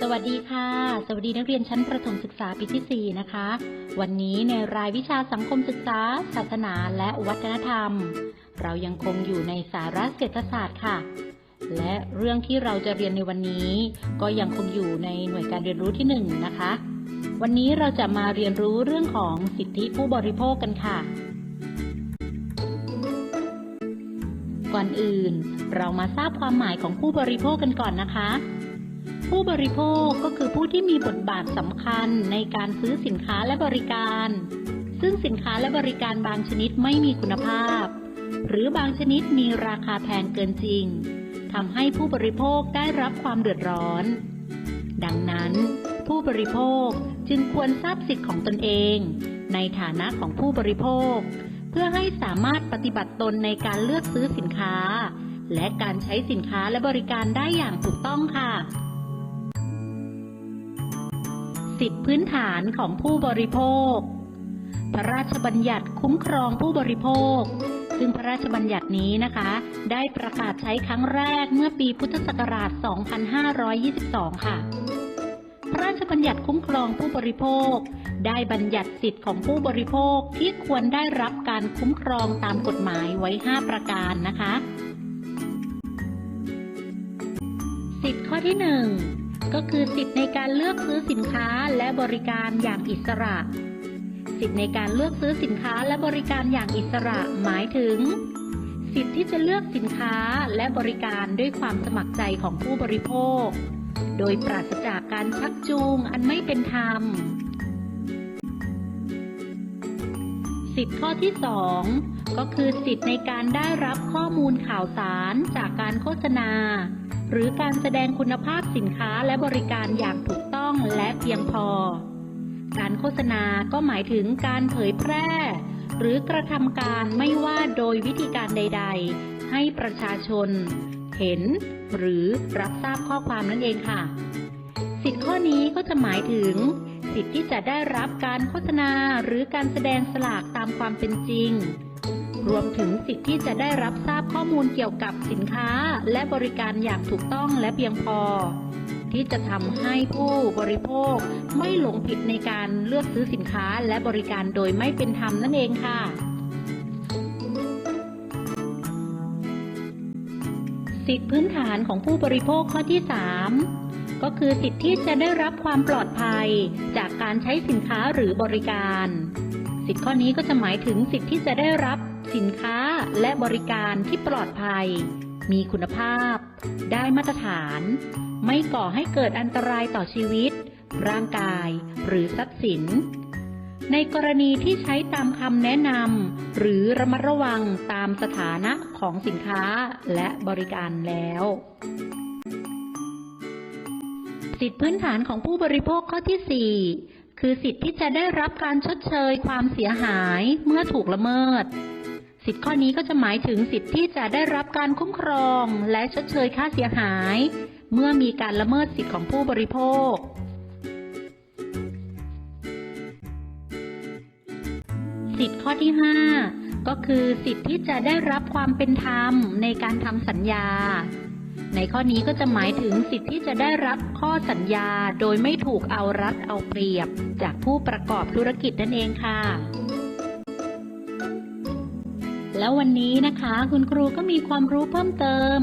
สวัสดีค่ะ สวัสดีนักเรียนชั้นประถมศึกษาปีที่ 4 นะคะ วันนี้ในรายวิชาสังคมศึกษา ศาสนาและวัฒนธรรม เรายังคงอยู่ในสาระเศรษฐศาสตร์ค่ะ และเรื่องที่เราจะเรียนในวันนี้ ก็ยังคงอยู่ในหน่วยการเรียนรู้ที่ 1 นะคะ วันนี้เราจะมาเรียนรู้เรื่องของสิทธิผู้บริโภคกันค่ะ ก่อนอื่น เรามาทราบความหมายของผู้บริโภคกันก่อนนะคะ ผู้บริโภคก็คือผู้ที่มีบทบาทสำคัญในการซื้อสินค้าและบริการ ซึ่งสินค้าและบริการบางชนิดไม่มีคุณภาพ หรือบางชนิดมีราคาแพงเกินจริงทำให้ผู้บริโภคได้รับความเดือดร้อน ดังนั้น ผู้บริโภคจึงควรทราบสิทธิ์ของตนเอง ในฐานะของผู้บริโภค เพื่อให้สามารถปฏิบัติตนในการเลือกซื้อสินค้า และการใช้สินค้าและบริการได้อย่างถูกต้องค่ะ สิทธิพื้นฐานของผู้บริโภค พระราชบัญญัติคุ้มครองผู้บริโภค ซึ่งพระราชบัญญัตินี้นะคะ ได้ประกาศใช้ครั้งแรกเมื่อปีพุทธศักราช 2522 ค่ะ พระราชบัญญัติคุ้มครองผู้บริโภค ได้บัญญัติสิทธิของผู้บริโภคที่ควรได้รับการคุ้มครองตามกฎหมายไว้ 5 ประการนะคะ สิทธิข้อที่ 1 ก็คือสิทธิในการเลือกซื้อสินค้าและบริการอย่างอิสระ สิทธิในการเลือกซื้อสินค้าและบริการอย่างอิสระหมายถึง สิทธิที่จะเลือกสินค้าและบริการด้วยความสมัครใจของผู้บริโภค โดยปราศจากการชักจูงอันไม่เป็นธรรม สิทธิข้อที่ 2 ก็คือสิทธิในการได้รับข้อมูลข่าวสารจากการโฆษณา หรือการแสดงคุณภาพสินค้าและบริการอย่างถูกต้องและเพียงพอ การโฆษณาก็หมายถึงการเผยแพร่ หรือกระทำการไม่ว่าโดยวิธีการใด ๆ ให้ประชาชน เห็น หรือรับทราบข้อความนั่นเองค่ะ สิทธิข้อนี้ก็จะหมายถึง สิทธิที่จะได้รับการโฆษณาหรือการแสดงสลากตามความเป็นจริง รวมถึงสิทธิที่จะได้รับทราบข้อมูลเกี่ยวกับสินค้า และบริการอย่างถูกต้องและเพียงพอ ที่จะทำให้ผู้บริโภคไม่หลงผิดในการเลือกซื้อสินค้าและบริการโดยไม่เป็นธรรมนั่นเองค่ะสิทธิพื้นฐานของผู้บริโภคข้อที่ 3 ก็คือสิทธิที่จะได้รับความปลอดภัยจากการใช้สินค้าหรือบริการ สิทธิข้อนี้ก็จะหมายถึงสิทธิที่จะได้รับ สินค้าและบริการที่ปลอดภัย มีคุณภาพ ได้มาตรฐาน ไม่ก่อให้เกิดอันตรายต่อชีวิต ร่างกายหรือทรัพย์สิน ในกรณีที่ใช้ตามคำแนะนำหรือระมัดระวังตามสถานะของสินค้าและบริการแล้ว สิทธิพื้นฐานของผู้บริโภคข้อที่ 4คือสิทธิที่จะได้รับการชดเชยความเสียหายเมื่อถูกละเมิด สิทธิข้อนี้ก็จะหมายถึงสิทธิที่จะได้รับการคุ้มครองและชดเชยค่าเสียหาย เมื่อมีการละเมิดสิทธิของผู้บริโภค สิทธิข้อที่ 5 ก็คือสิทธิที่จะได้รับความเป็นธรรมในการทำสัญญา ในข้อนี้ก็จะหมายถึงสิทธิที่จะได้รับข้อสัญญาโดยไม่ถูกเอารัดเอาเปรียบ จากผู้ประกอบธุรกิจนั่นเองค่ะ แล้ววันนี้นะคะ คุณครูก็มีความรู้เพิ่มเติม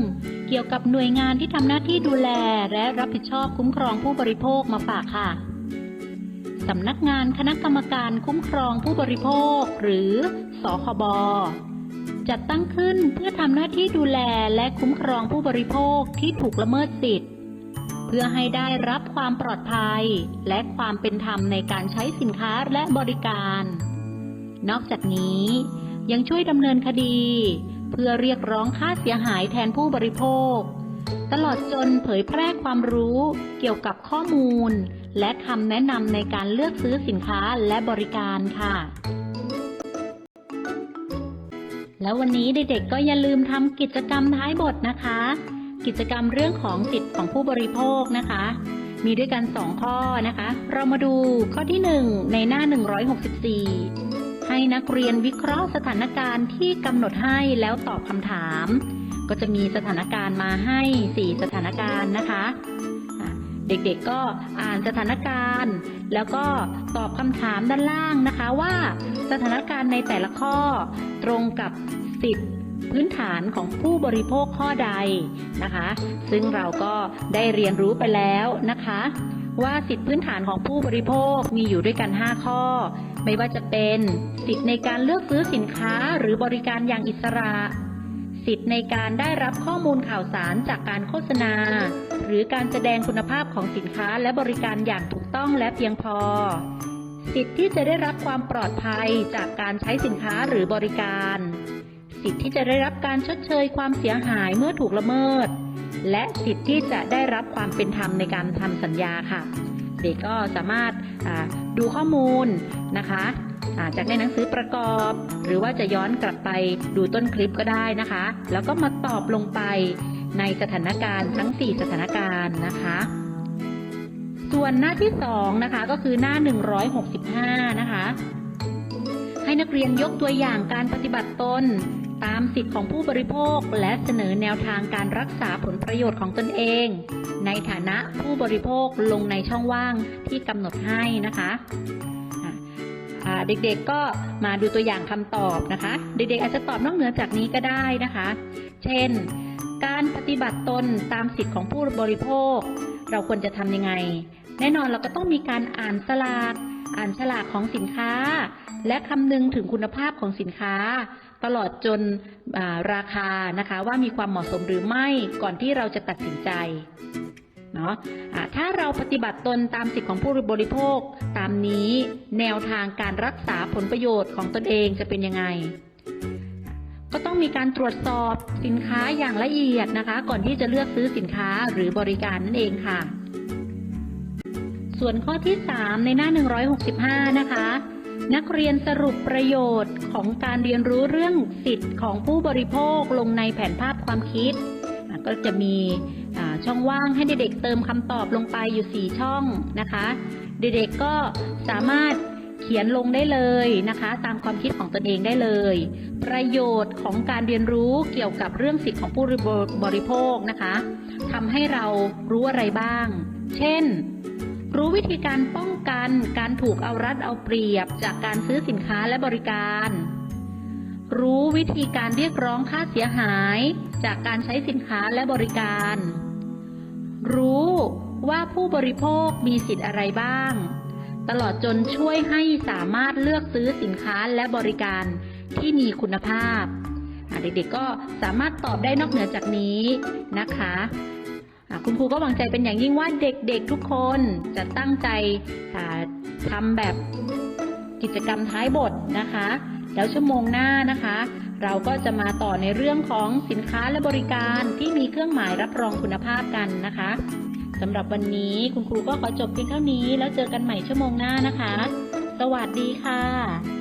เกี่ยวกับหน่วยงานที่ทำหน้าที่ดูแล และรับผิดชอบคุ้มครองผู้บริโภคมาฝากค่ะสำนักงานคณะกรรมการคุ้มครองผู้บริโภค หรือสคบจัดตั้งขึ้นเพื่อทำหน้าที่ดูแลและคุ้มครองผู้บริโภคที่ถูกละเมิดสิทธิ์ เพื่อให้ได้รับความปลอดภัย และความเป็นธรรมในการใช้สินค้าและบริการ นอกจากนี้ ยังช่วยดำเนินคดี เพื่อเรียกร้องค่าเสียหายแทนผู้บริโภค ตลอดจนเผยแพร่ความรู้เกี่ยวกับข้อมูล และคำแนะนำในการเลือกซื้อสินค้าและบริการค่ะ แล้ววันนี้เด็กๆก็อย่าลืมทำกิจกรรมท้ายบทนะคะ กิจกรรมเรื่องของสิทธิ์ของผู้บริโภคนะคะมีด้วยกัน 2 ข้อนะคะ เรามาดูข้อที่ 1 ในหน้า 164ให้ นักเรียนวิเคราะห์สถานการณ์ที่กำหนดให้แล้วตอบคำถาม ก็จะมีสถานการณ์มาให้ 4 สถานการณ์นะคะอะเด็กๆก็อ่านสถานการณ์ แล้วก็ตอบคำถามด้านล่างนะคะว่าสถานการณ์ในแต่ละข้อตรงกับสิทธิพื้นฐานของผู้บริโภคข้อใดนะคะ ซึ่งเราก็ได้เรียนรู้ไปแล้วนะคะ ว่าสิทธิพื้นฐานของผู้บริโภคมีอยู่ด้วยกัน 5 ข้อ ไม่ว่าจะเป็น สิทธิในการเลือกซื้อสินค้าหรือบริการอย่างอิสระ สิทธิในการได้รับข้อมูลข่าวสารจากการโฆษณา หรือการแสดงคุณภาพของสินค้าและบริการอย่างถูกต้องและเพียงพอ สิทธิที่จะได้รับความปลอดภัยจากการใช้สินค้าหรือบริการ สิทธิที่จะได้รับการชดเชยความเสียหายเมื่อถูกละเมิด และสิทธิที่จะได้รับความเป็นธรรมในการทำสัญญาค่ะ เด็กก็สามารถดูข้อมูลนะคะอาจากในหนังสือประกอบ หรือว่าจะย้อนกลับไปดูต้นคลิปก็ได้นะคะ แล้วก็มาตอบลงไปในสถานการณ์ทั้ง 4 สถานการณ์นะคะ ส่วนหน้าที่ 2 นะคะก็คือหน้า 165 นะคะ ให้นักเรียนยกตัวอย่างการปฏิบัติตน ตามสิทธิของผู้บริโภค และเสนอแนวทางการรักษาผลประโยชน์ของตนเอง ในฐานะผู้บริโภคลงในช่องว่างที่กำหนดให้นะคะเด็กๆก็มาดูตัวอย่างคำตอบนะคะ เด็กๆอาจจะตอบนอกเหนือจากนี้ก็ได้นะคะ เช่น การปฏิบัติตนตามสิทธิของผู้บริโภค เราควรจะทำยังไง แน่นอนเราก็ต้องมีการอ่านสลาก อ่านฉลากของสินค้า และคำนึงถึงคุณภาพของสินค้า ตลอดจนาราคานะคะว่ามีความเหมาะสมหรือไม่ก่อนที่เราจะตัดสินใจเนาะถ้าเราปฏิบัติตนตามสิทธิของผู้บริโภค ตามนี้แนวทางการรักษาผลประโยชน์ของตนเองจะเป็นยังไง ก็ต้องมีการตรวจสอบสินค้าอย่างละเอียดนะคะ ก่อนที่จะเลือกซื้อสินค้าหรือบริการนั่นเองค่ะ ส่วนข้อที่ 3 ในหน้า 165 นะคะ นักเรียนสรุปประโยชน์ของการเรียนรู้เรื่องสิทธิ์ของผู้บริโภคลงในแผนภาพความคิด ก็จะมีช่องว่างให้เด็กๆเติมคำตอบลงไปอยู่ 4 ช่องนะคะ เด็กๆก็สามารถเขียนลงได้เลยนะคะ ตามความคิดของตนเองได้เลย ประโยชน์ของการเรียนรู้เกี่ยวกับเรื่องสิทธิของผู้บริโภคนะคะทำให้เรารู้อะไรบ้าง เช่น รู้วิธีการป้องกันการถูกเอารัดเอาเปรียบจากการซื้อสินค้าและบริการ รู้วิธีการเรียกร้องค่าเสียหายจากการใช้สินค้าและบริการ รู้ว่าผู้บริโภคมีสิทธิ์อะไรบ้าง ตลอดจนช่วยให้สามารถเลือกซื้อสินค้าและบริการที่มีคุณภาพเด็กๆก็สามารถตอบได้นอกเหนือจากนี้นะคะ คุณครูก็หวังใจเป็นอย่างยิ่งว่าเด็กๆทุกคนจะตั้งใจอ่าทำแบบกิจกรรมท้ายบทนะคะ แล้วชั่วโมงหน้านะคะ เราก็จะมาต่อในเรื่องของสินค้าและบริการที่มีเครื่องหมายรับรองคุณภาพกันนะคะสำหรับวันนี้คุณครูก็ขอจบเพียงเท่านี้ แล้วเจอกันใหม่ชั่วโมงหน้านะคะ สวัสดีค่ะ